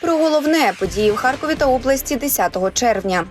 Про головне події в Харкові та області 10 червня.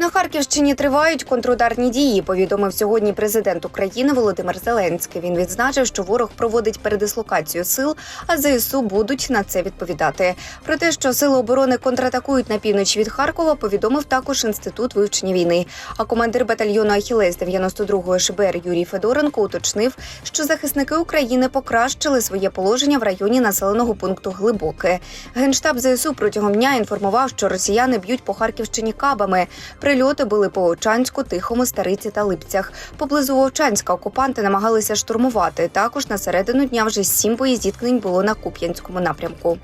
На Харківщині тривають контрударні дії. Повідомив сьогодні президент України Володимир Зеленський. Він відзначив, що ворог проводить передислокацію сил, а ЗСУ будуть на це відповідати. Про те, що сили оборони контратакують на північ від Харкова, повідомив також інститут вивчення війни. А командир батальйону Ахілес 92-го ШБР Юрій Федоренко уточнив, що захисники України покращили своє положення в районі населеного пункту Глибоке. Генштаб ЗСУ протягом дня інформував, що росіяни б'ють по Харківщині кабами. Прильоти були по Очанську, Тихому, Стариці та Липцях. Поблизу Овчанська окупанти намагалися штурмувати. Також на середину дня вже сім боєзіткнень було на Куп'янському напрямку.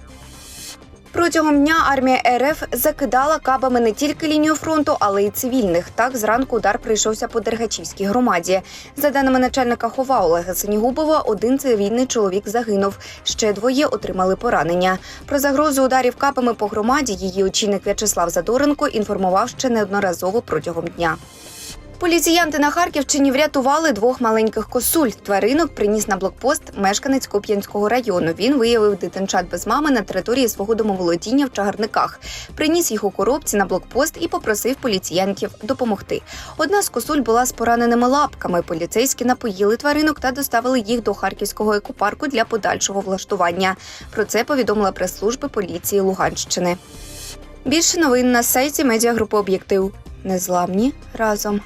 Протягом дня армія РФ закидала кабами не тільки лінію фронту, але й цивільних. Так зранку удар прийшовся по Дергачівській громаді. За даними начальника хова Олега Синігубова, один цивільний чоловік загинув. Ще двоє отримали поранення. Про загрозу ударів капами по громаді її очільник В'ячеслав Задоренко інформував ще неодноразово протягом дня. Поліціянти на Харківщині врятували двох маленьких косуль. Тваринок приніс на блокпост мешканець Куп'янського району. Він виявив дитинчат без мами на території свого домоволодіння в Чагарниках. Приніс їх у коробці на блокпост і попросив поліціянтів допомогти. Одна з косуль була з пораненими лапками. Поліцейські напоїли тваринок та доставили їх до харківського екопарку для подальшого влаштування. Про це повідомила прес-служба поліції Луганщини. Більше новин на сайті медіагрупи Об'єктив. Незламні разом.